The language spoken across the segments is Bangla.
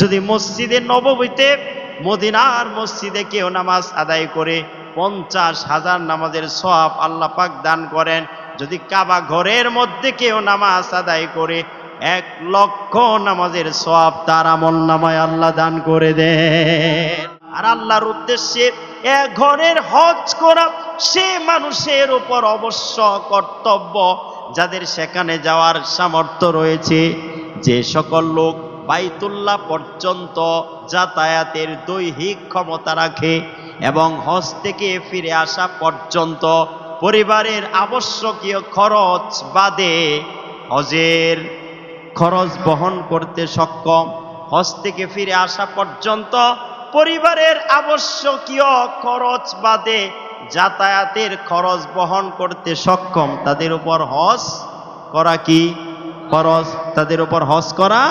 যদি মসজিদে নববীতে মদিনার মসজিদে কেউ নামাজ আদায় করে পঞ্চাশ হাজার নামাজের সব আল্লাহ পাক দান করেন, যদি কাবা ঘরের মধ্যে কেউ নামাজ আদায় করে, এক লক্ষ নামাজের সব তার আমল নামায় আল্লাহ দান করে দেন। আর আল্লাহর উদ্দেশ্যে এক ঘরের হজ করা সে মানুষের উপর অবশ্য কর্তব্য, যাদের সেখানে যাওয়ার সামর্থ্য রয়েছে, যে সকল লোক বাইতুল্লাহ পর্যন্ত যাতায়াতের দৈহিক ক্ষমতা রাখে এবং হজ থেকে ফিরে আসা পর্যন্ত পরিবারের আবশ্যকীয় খরচ বাদে হজের খরচ বহন করতে সক্ষম। হজ থেকে ফিরে আসা পর্যন্ত পরিবারের আবশ্যকীয় খরচ বাদে যাতায়াতের খরচ বহন করতে সক্ষম। তাদের উপর হজ করা কি? খরচ, তাদের উপর হজ করা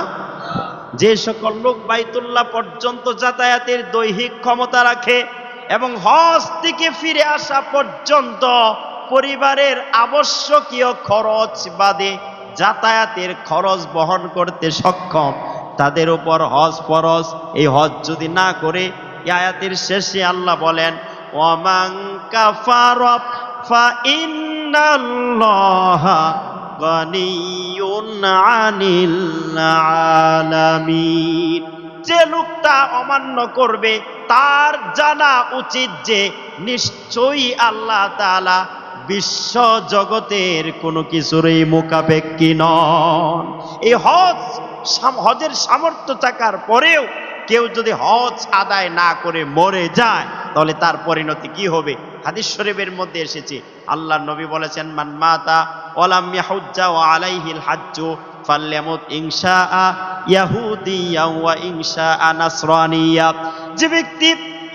যে সকল লোক বাইতুল্লাহ পর্যন্ত যাতায়াতের দৈহিক ক্ষমতা রাখে এবং হজ থেকে ফিরে আসা পর্যন্ত পরিবারের আবশ্যকীয় খরচ বাদে যাতায়াতের খরচ বহন করতে সক্ষম। তাদের উপর হজ ফরজ। এই হজ যদি না করে আয়াতের শেষে আল্লাহ বলেন ওয়ামাং কাফার, ফা যে লোকটা অমান্য করবে, তার জানা উচিত যে নিশ্চয়ই আল্লাহ তাআলা বিশ্ব জগতের কোনো কিছুরই মোকাবেক্ষী নন। এই হজ হজের সামর্থ্য থাকার পরেও কেউ যদি হজ আদায় না করে মরে যায় তাহলে তার পরিণতি কি হবে? হাদিস শরীফের মধ্যে এসেছে আল্লাহ নবী বলেছেন, মান মাতা ওয়ালাম ইয়াহুজ্জা ওয়া আলাইহিল হাজ্জু ফাল্যামুত ইনশা ইয়াহুদিয়া ওয়া ইনশা নাসরানিয়া। যে ব্যক্তি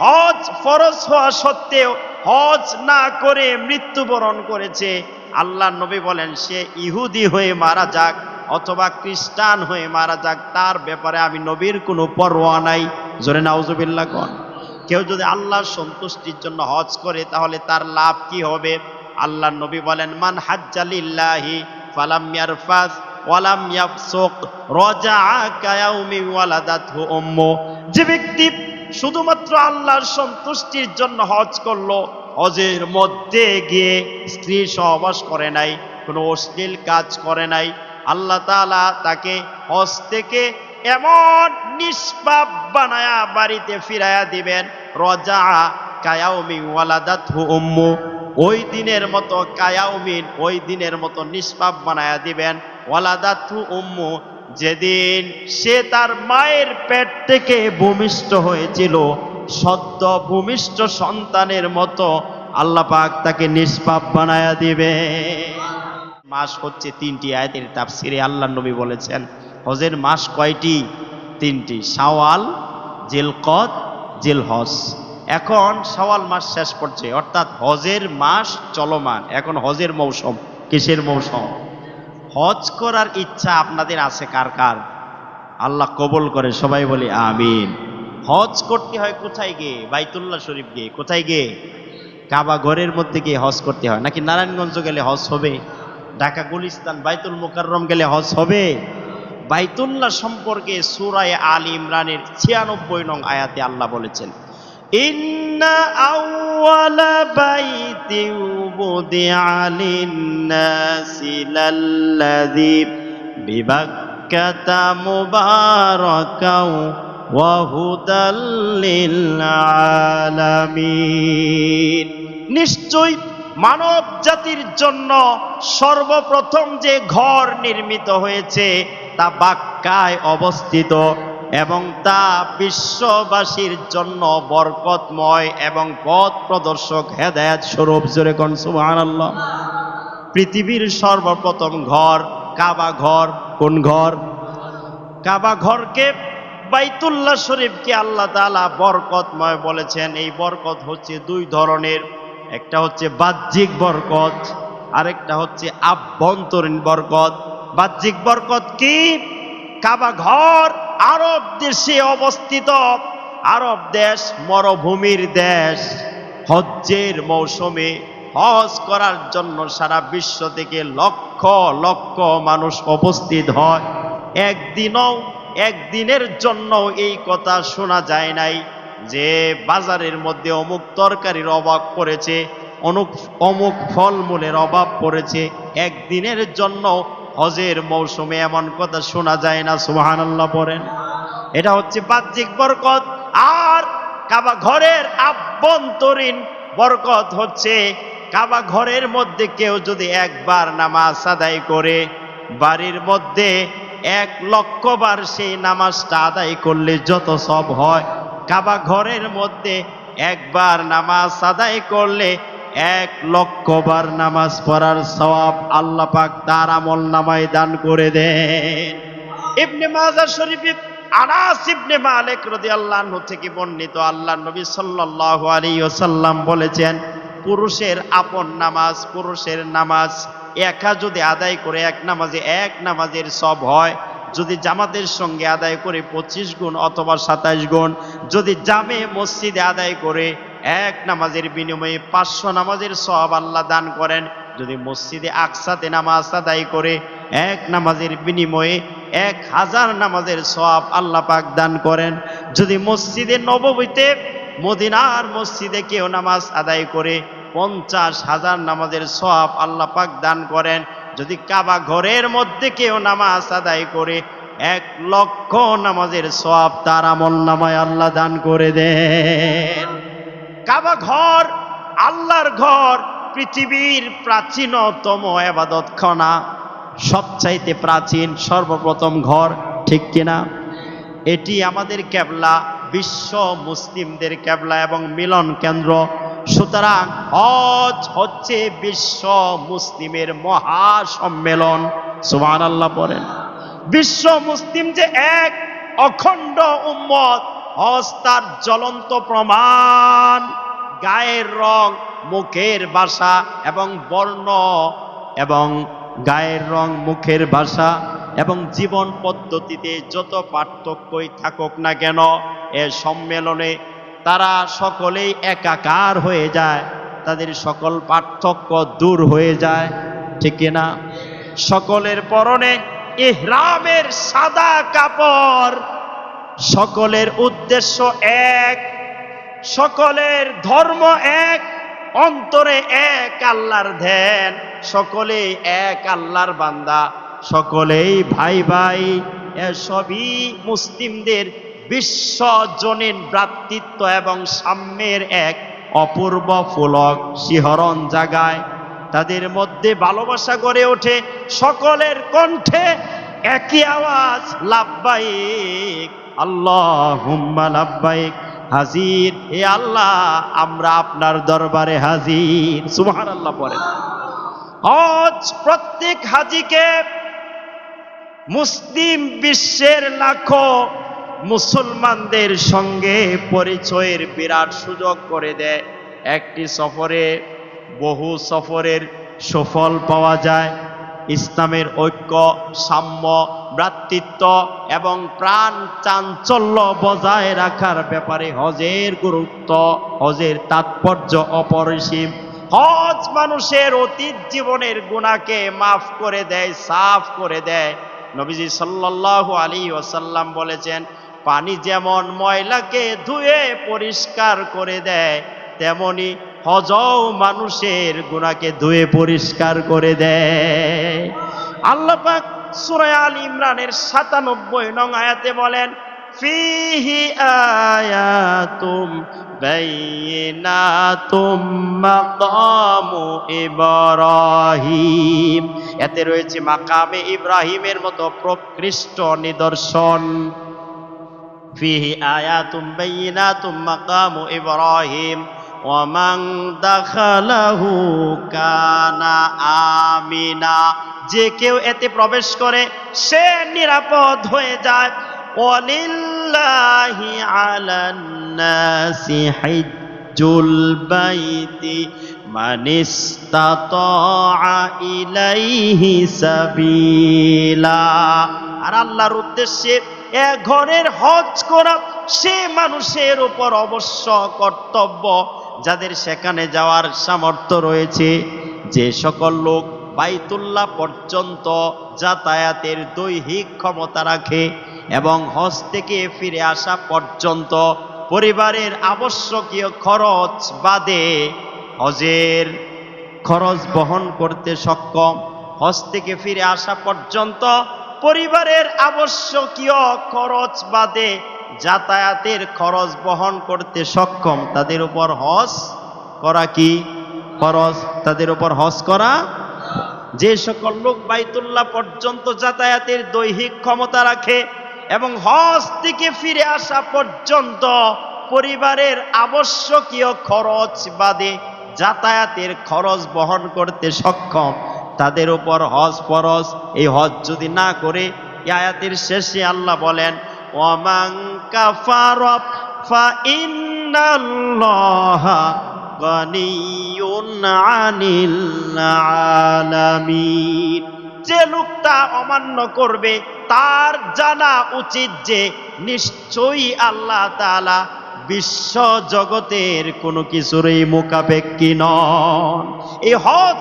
হজ ফরজ হওয়া সত্ত্বেও হজ না করে মৃত্যুবরণ করেছে আল্লাহ নবী বলেন, সে ইহুদি হয়ে মারা যাক অথবা খ্রিস্টান হয়ে মারা যাক, তার ব্যাপারে আমি নবীর কোনো পরোয়া নাই। জোরে নাউজুবিল্লাহ কন। কেউ যদি আল্লাহর সন্তুষ্টির জন্য হজ করে, তাহলে তার লাভ কি হবে? আল্লাহ নবী বলেন, মান হাজ্জালিল্লাহি ফালাম ইয়ারফাস ওয়ালাম রাজাআ কায়াউমি যে ব্যক্তি শুধুমাত্র আল্লাহর সন্তুষ্টির জন্য হজ করল, হজের মধ্যে গিয়ে স্ত্রী সহবাস করে নাই, কোনো অশ্লীল কাজ করে নাই, আল্লাহ তাকে হজ থেকে এমন নিষ্পাপ বানায়া বাড়িতে ফিরায়া দিবেন রজা কায়াউমি ওয়ালাদাতহু উম্মু। ওই দিনের মতো কায়াউমিন, ওই দিনের মতো নিষ্পাপ বানায়া দিবেন, ওয়ালাদাতহু উম্মু। যেদিন সে তার মায়ের পেট থেকে ভূমিষ্ঠ হয়েছিল, সদ্য ভূমিষ্ঠ সন্তানের মতো আল্লাহ পাক তাকে নিষ্পাপ বানায়া দিবে মাস হচ্ছে তিনটি আয়াতের তাফসিরে আল্লাহ নবী বলেছেন হজের মাস কয়টি? তিনটি। শাওয়াল জেল হজ এখন শাওয়াল মাস শেষ পর্যায়ে অর্থাৎ হজের মাস চলমান। এখন হজের মৌসুম। কিসের মৌসুম? হজ করার ইচ্ছা আপনাদের আছে কার কার? আল্লাহ কবল করে, সবাই বলি আমিন। হজ করতে হয় কোথায় গিয়ে? বাইতুল্লাহ শরীফ গিয়ে। কোথায় গিয়ে? কাবা ঘরের মধ্যে গিয়ে হজ করতে হয়। নাকি নারায়ণগঞ্জ গেলে হজ হবে? ঢাকা, গুলিস্তান, বাইতুল মুকাররম গেলে হজ হবে? বাইতুল্লাহ সম্পর্কে সুরায় আল ইমরানের ছিয়ানব্বই নং আয়াতে আল্লাহ বলেছেন, ইন্না আউয়ালা নিশ্চয় মানব জাতির জন্য সর্বপ্রথম যে ঘর নির্মিত হয়েছে তা বাক্কায় অবস্থিত এবং তা বিশ্ববাসীর জন্য বরকতময় এবং পথ প্রদর্শক হেদায়াত স্বরূপ। জোরে কোন, সুবহানাল্লাহ। পৃথিবীর সর্বপ্রথম ঘর কাবা ঘর, কোন ঘর? কাবা ঘরকে বাইতুল্লাহ শরীফকে আল্লাহ তালা বরকতময় বলেছেন। এই বরকত হচ্ছে দুই ধরনের। একটা হচ্ছে বাহ্যিক বরকত, আরেকটা হচ্ছে আভ্যন্তরীণ বরকত। বাহ্যিক বরকত কি? কাবা ঘর, আরব দেশে অবস্থিত। আরব দেশ মরুভূমির দেশ। হজ্জের মৌসুমে হজ করার জন্য সারা বিশ্ব থেকে লক্ষ লক্ষ মানুষ উপস্থিত হয়। একদিনও, একদিনের জন্য এই কথা শোনা যায় নাই যে বাজারের মধ্যে অমুক তরকারির অভাব পড়েছে, অমুক অমুক ফলমূলের অভাব পড়েছে। একদিনের জন্য হজের মৌসুমে এমন কথা শোনা যায় না, সুবহানাল্লাহ পড়েন। এটা হচ্ছে বাহ্যিক বরকত, আর কাবা ঘরের আভ্যন্তরীণ বরকত হচ্ছে কাবা ঘরের মধ্যে কেউ যদি একবার নামাজ আদায় করে, বাড়ির মধ্যে এক লক্ষ বার সেই নামাজটা আদায় করলে যত সব হয়। কাবা ঘরের মধ্যে একবার নামাজ আদায় করলে এক লক্ষ বার নামাজ পড়ার সওয়াব আল্লাহ পাক তার আমল নামায় দান করে দেন। ইবনে মাজার শরীফ আনাস ইবনে মালিক রাদিয়াল্লাহু থেকে বর্ণিত আল্লাহ নবী সাল্লাল্লাহু আলাইহি ওয়াসাল্লাম বলেছেন, পুরুষের আপন নামাজ, পুরুষের নামাজ একা যদি আদায় করে, এক নামাজে এক নামাজের সব হয়, যদি জামাতের সঙ্গে আদায় করে পঁচিশ গুণ অথবা সাতাইশ গুণ, যদি জামে মসজিদে আদায় করে এক নামাজের বিনিময়ে পাঁচশো নামাজের সব আল্লাহ দান করেন। যদি মসজিদে আকসাতে নামাজ আদায় করে, এক নামাজের বিনিময়ে এক হাজার নামাজের সব আল্লাহ পাক দান করেন। যদি মসজিদে নববীতে মদিনার মসজিদে কেউ নামাজ আদায় করে, পঞ্চাশ হাজার নামাজের সব আল্লাহ পাক দান করেন। যদি কাবা ঘরের মধ্যে কেউ নামাজ আদায় করে, এক লক্ষ নামাজের সব তার আমল নামায় আল্লাহ দান করে দেন। কাবা ঘর, আল্লাহর ঘর, পৃথিবীর প্রাচীনতম এবাদতখানা সবচাইতে প্রাচীন, সর্বপ্রথম ঘর, ঠিক কিনা? এটি আমাদের ক্যাবলা, বিশ্ব মুসলিমদের ক্যাবলা এবং মিলন কেন্দ্র। সুতরাং হজ হচ্ছে বিশ্ব মুসলিমের মহা সম্মেলন সুমান আল্লাহ বলেন। বিশ্ব মুসলিম যে এক অখণ্ড উম্মত হজ তার জ্বলন্ত প্রমাণ। গায়ের রং মুখের ভাষা এবং বর্ণ এবং গায়ের রং মুখের ভাষা এবং জীবন পদ্ধতিতে যত পার্থক্যই থাকুক না কেন, এ সম্মেলনে তারা সকলেই একাকার হয়ে যায়। তাদের সকল পার্থক্য দূর হয়ে যায়, ঠিক না? সকলের পরনে ইহরামের সাদা কাপড় সকলের উদ্দেশ্য এক, সকলের ধর্ম এক, অন্তরে এক আল্লাহর ধ্যান, সকলেই এক আল্লাহর বান্দা, সকলেই ভাই ভাই এসবই মুসলিমদের বিশ্বজনীন ভ্রাতৃত্ব এবং সাম্যের এক অপূর্ব ফুলক শিহরণ জাগায়। তাদের মধ্যে ভালোবাসা গড়ে ওঠে, সকলের কণ্ঠে একই আওয়াজ, লাভবাহিক আল্লাহ লাভবাহিক হাজির। এ আল্লাহ, আমরা আপনার দরবারে হাজির। সুবহান আল্লাহ পড়েন হজ প্রত্যেক হাজিকে মুসলিম বিশ্বের লাখো মুসলমানদের সঙ্গে পরিচয়ের বিরাট সুযোগ করে দেয়। একটি সফরে, বহু সফরের সফল পাওয়া যায়। ইসলামের ঐক্য, সাম্য, ভ্রাতৃত্ব এবং প্রাণ চাঞ্চল্য বজায় রাখার ব্যাপারে হজের গুরুত্ব, হজের তাৎপর্য অপরিসীম। হজ মানুষের অতীত জীবনের গুণাকে মাফ করে দেয়, সাফ করে দেয়। নবীজি সাল্লাল্লাহু আলী ওসাল্লাম বলেছেন, পানি যেমন ময়লাকে ধুয়ে পরিষ্কার করে দেয়, তেমনি হজও মানুষের গুণাকে ধুয়ে পরিষ্কার করে দেয়। আল্লাহ পাক সূরা আল ইমরানের সাতানব্বই নং আয়াতে বলেন, ফিহি আয়াতুম ইব্রাহিম। এতে রয়েছে মাকামে ইব্রাহিমের মতো প্রকৃষ্ট নিদর্শন। ফিহি আয়াতুম বাইয়িনাতুম মাকামু ইব্রাহিম। ওয়ামান দাখালাহু কানা আমিনা। যে কেউ এতে প্রবেশ করে, সে নিরাপদ হয়ে যায়। ওয়ালিল্লাহি আলান নাসি হিজ্জুল বাইতি আর আল্লাহর উদ্দেশ্যে ঘরের হজ করা সে মানুষের উপর অবশ্য কর্তব্য। যাদের সেখানে যাওয়ার সামর্থ্য রয়েছে, যে সকল লোক বাইতুল্লাহ পর্যন্ত যাতায়াতের দৈহিক ক্ষমতা রাখে এবং হজ থেকে ফিরে আসা পর্যন্ত পরিবারের আবশ্যকীয় খরচ বাদে হজের খরচ বহন করতে সক্ষম। হজ থেকে ফিরে আসা পর্যন্ত পরিবারের আবশ্যকীয় খরচ বাদে যাতায়াতের খরচ বহন করতে সক্ষম, তাদের উপর হজ করা কি? খরচ, তাদের উপর হজ করা? যে সকল লোক বাইতুল্লাহ পর্যন্ত যাতায়াতের দৈহিক ক্ষমতা রাখে এবং হজ থেকে ফিরে আসা পর্যন্ত পরিবারের আবশ্যকীয় খরচ বাদে যাতায়াতের খরচ বহন করতে সক্ষম, তাদের উপর হজ ফরজ। এই হজ যদি না করে আয়াতের শেষে আল্লাহ বলেন ওয়ামাং কাফারব ফা ইন্নাল্লাহা গনিয়ুন আনিল আলামিন যে লোকটা অমান্য করবে, তার জানা উচিত যে নিশ্চয়ই আল্লাহ তাআলা বিশ্ব জগতের কোনো কিছুরই মোকাবেক্ষী নন। এই হজ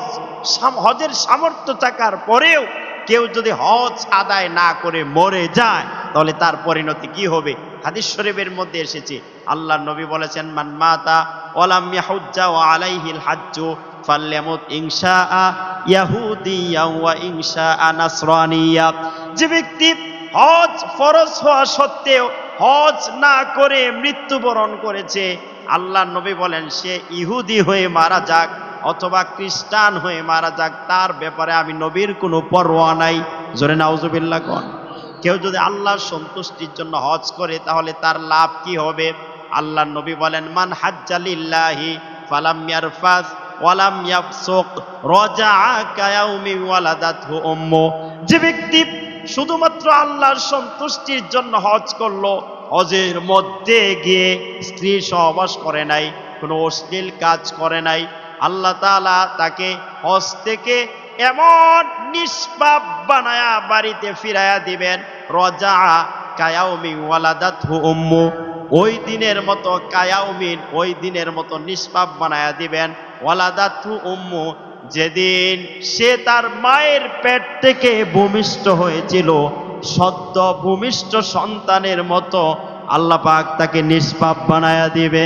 হজের সামর্থ্য থাকার পরেও কেউ যদি হজ আদায় না করে মরে যায়, তাহলে তার পরিণতি কি হবে? হাদিস শরীফের মধ্যে এসেছে, আল্লাহ নবী বলেছেন, মান মাতা ওয়ালাম ইয়াহুজ্জা ওয়া আলাইহিল হাজ্জু ফাল্যামুত ইনশাআ ইয়াহুদিয়া ওয়া নাসরানিয়া। যে ব্যক্তি হজ ফরজ হওয়া সত্ত্বেও হজ না করে মৃত্যুবরণ করেছে, আল্লাহ নবী বলেন, সে ইহুদি হয়ে মারা যাক। অথবা খ্রিস্টান হয়ে মারা যাক, তার ব্যাপারে আমি নবীর কোনো পরোয়া নাই। জোরে নাউজুবিল্লাহ কন। কেউ যদি আল্লাহর সন্তুষ্টির জন্য হজ করে, তাহলে তার লাভ কি হবে? আল্লাহ নবী বলেন, মান হাজ্জালিল্লাহি ফালাম ইয়ারফাস ওয়ালাম ইয়াফসুক রাজাআ কায়াউমি ওয়ালাদাতহু উম্মু। যে ব্যক্তি শুধুমাত্র আল্লাহর সন্তুষ্টির জন্য হজ করল, হজের মধ্যে গিয়ে স্ত্রী সহবাস করে নাই, কোনো অশ্লীল কাজ করে নাই আল্লাহ তাআলা তাকে হজ থেকে এমন নিষ্পাপ বানায়া বাড়িতে ফিরায়া দিবেন রজা কায়াউমি ওয়ালাদাতহু উম্মু। ওই দিনের মতো কায়াউমিন ওই দিনের মতো নিষ্পাপ বানায়া দিবেন, ওয়ালাদাতহু উম্মু। যেদিন সে তার মায়ের পেট থেকে ভূমিষ্ঠ হয়েছিল, সদ্য ভূমিষ্ঠ সন্তানের মতো আল্লাহ তাকে নিষ্পাপ বানায়া দিবে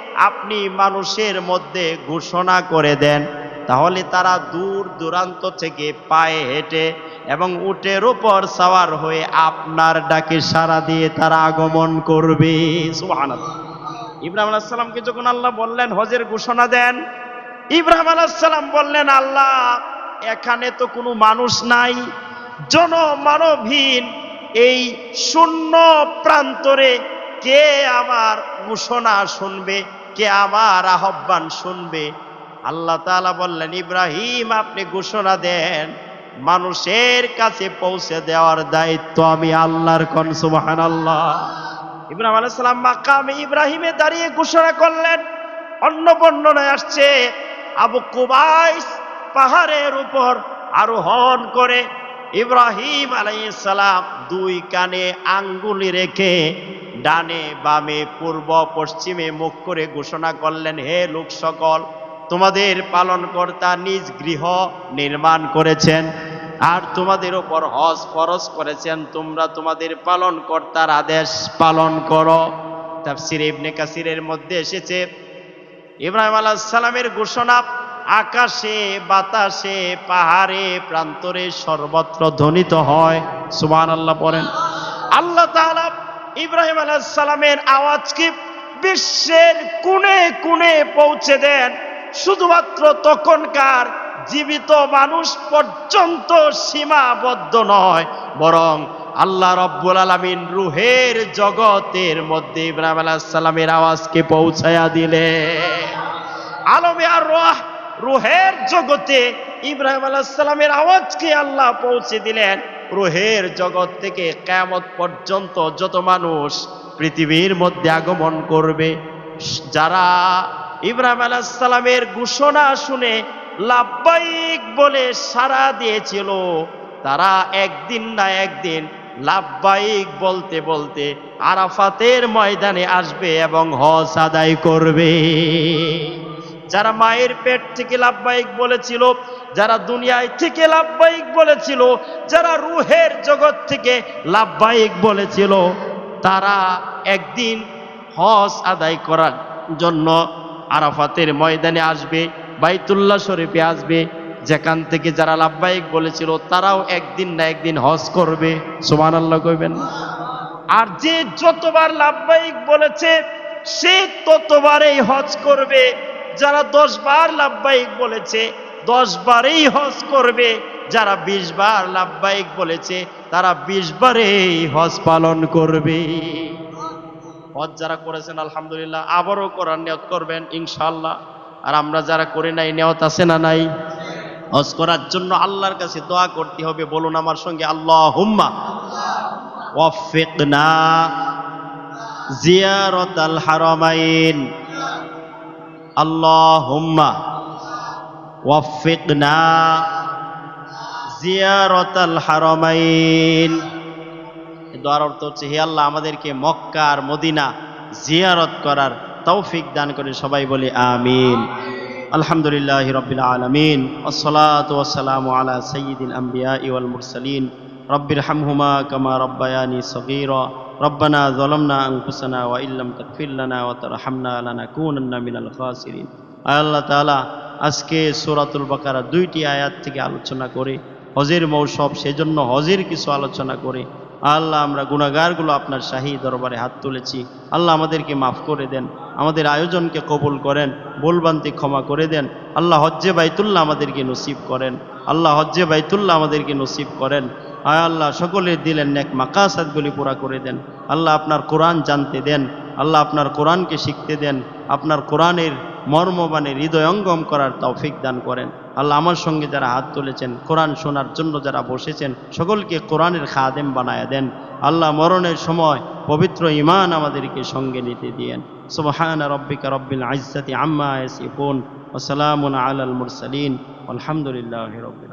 আপনি মানুষের মধ্যে ঘোষণা করে দেন, তাহলে তারা দূর দূরান্ত থেকে পায়ে হেঁটে এবং উটের উপর সাওয়ার হয়ে আপনার ডাকে সাড়া দিয়ে তারা আগমন করবে। ইব্রাহিম আলাইহিস সালামকে যখন আল্লাহ বললেন, হজের ঘোষণা দেন, ইব্রাহিম আলাইহিস সালাম বললেন, আল্লাহ, এখানে তো কোনো মানুষ নাই, জনমানবহীন, এই শূন্য প্রান্তরে কে আমার ঘোষণা শুনবে? কে আমার আহ্বান শুনবে? আল্লাহ তাআলা বললেন, ইব্রাহিম, আপনি ঘোষণা দেন, মানুষের কাছে পৌঁছে দেওয়ার দায়িত্ব আমি আল্লাহর কন আল্লাহ ইব্রাহিম আলাইহিস সালাম মাকামে ইব্রাহিমে দাঁড়িয়ে ঘোষণা করলেন, অন্য বর্ণনায় আসছে, আবু কুবাইস পাহাড়ের উপর আরোহণ করে ইব্রাহিম আলাইহিস সালাম দুই কানে আঙ্গুলি রেখে ডানে বামে, পূর্ব, পশ্চিমে মুখ করে ঘোষণা করলেন, হে লোক সকল, তোমাদের পালনকর্তা নিজ গৃহ নির্মাণ করেছেন আর তোমাদের ওপর হজ ফরজ করেছেন। তোমরা তোমাদের পালনকর্তার আদেশ পালন করো। তাফসির ইবনে কাসিরের মধ্যে এসেছে, ইব্রাহিম সালামের ঘোষণা, আকাশে, বাতাসে, পাহাড়ে, প্রান্তরে সর্বত্র ধ্বনিত হয়। সুবহানাল্লাহ পড়েন আল্লাহ তাআলা ইব্রাহিম আলাইহিস সালামের আওয়াজকে বিশ্বের কোণে কোণে পৌঁছে দেন? শুধুমাত্র তখনকার জীবিত মানুষ পর্যন্ত সীমাবদ্ধ নয়, বরং আল্লাহ রব্বুল আলামিন রুহের জগতের মধ্যে ইব্রাহিম আলাইহিস সালামের আওয়াজকে পৌঁছায়া দিলে আলমে আর রহ রুহের জগতে ইব্রাহিম আলাইহিস সালামের আওয়াজকে আল্লাহ পৌঁছে দিলেন। রুহের জগৎ থেকে কেয়ামত পর্যন্ত যত মানুষ পৃথিবীর মধ্যে আগমন করবে, যারা ইব্রাহিম আলাইসালামের ঘোষণা শুনে লাভবাইক বলে সাড়া দিয়েছিল, তারা একদিন না একদিন লাভবাইক বলতে বলতে আরাফাতের ময়দানে আসবে এবং হজ আদায় করবে। যারা মায়ের পেট থেকে লাভবাহিক বলেছিল, যারা দুনিয়ায় থেকে লাভবাহিক বলেছিল, যারা রুহের জগৎ থেকে লাভবাহিক বলেছিল, তারা একদিন হজ আদায় করার জন্য আরাফাতের ময়দানে আসবে, বাইতুল্লাহ শরীফে আসবে, যেখান থেকে যারা লাভবাহিক বলেছিল, তারাও একদিন না একদিন হজ করবে। সুমান আল্লাহ কইবেন। আর যে যতবার লাভবাহিক বলেছে, সে ততবারেই হজ করবে। যারা দশ বার লাভবাহিক বলেছে, দশ বারেই হজ করবে। যারা বিশ বার লাভবাহিক বলেছে, তারা বিশ বারেই হজ পালন করবে। হজ যারা করেছেন, আলহামদুলিল্লাহ, আবারও করার নিয়ত করবেন ইনশাল্লাহ আর আমরা যারা করি নাই, নিয়ত আছে না নাই? হজ করার জন্য আল্লাহর কাছে দোয়া করতে হবে, বলুন আমার সঙ্গে আল্লাহ হুম্মা ওয়াফিকনা জিয়ারত আল হারামাইন। হুম্মা ওয়াফিকনা জিয়ারত আল হারামাইন দোয়ার অর্থ হচ্ছে, হে আল্লাহ, আমাদেরকে মক্কা আর মদিনা জিয়ারত করার তৌফিক দান করে সবাই বলি আমিন। আলহামদুলিল্লাহ রবিল আলমিন। ওসলাত ওসালাম আলা সঈদুল আম্বিয়া ইউল মুরসালিন। রব্বির হামহুমা কামা রব্বায়ানি সগীর। ربنا ظلمنا أنفسنا وإن لم تغفر لنا وترحمنا لنكونن من الخاسرين আল্লাহ তাআলা আজকে সূরাতুল বাকারা দুইটি আয়াত থেকে আলোচনা করে হজের মৌসব সেজন্য হজের কিছু আলোচনা করে আল্লাহ, আমরা গুণাগারগুলো আপনার শাহী দরবারে হাত তুলেছি। আল্লাহ আমাদেরকে মাফ করে দেন, আমাদের আয়োজনকে কবুল করেন ভুলবান্তি ক্ষমা করে দেন। আল্লাহ হজ্জে বাইতুল্লাহ আমাদেরকে নসিব করেন। আল্লাহ হজ্জে বাইতুল্লাহ আমাদেরকে নসিব করেন। আয় আল্লাহ, সকলের দিলেন নেক মাকাসাদগুলি পুরা করে দেন। আল্লাহ আপনার কোরআন জানতে দেন। আল্লাহ আপনার কোরআনকে শিখতে দেন। আপনার কোরআনের মর্মবাণী হৃদয়ঙ্গম করার তৌফিক দান করেন। আল্লাহ আমার সঙ্গে যারা হাত তুলেছেন, কোরআন শোনার জন্য যারা বসেছেন, সকলকে কোরআনের খাদেম বানায় দেন। আল্লাহ মরণের সময় পবিত্র ইমান আমাদেরকে সঙ্গে নিতে দিয়েন। সুবহান রব্বিকা রব্বিল আজ্জাতি আম্মা ইয়াসিফুন, ওয়া সালামুন আলাল মুরসালিন আলহামদুলিল্লাহি রাব্বিল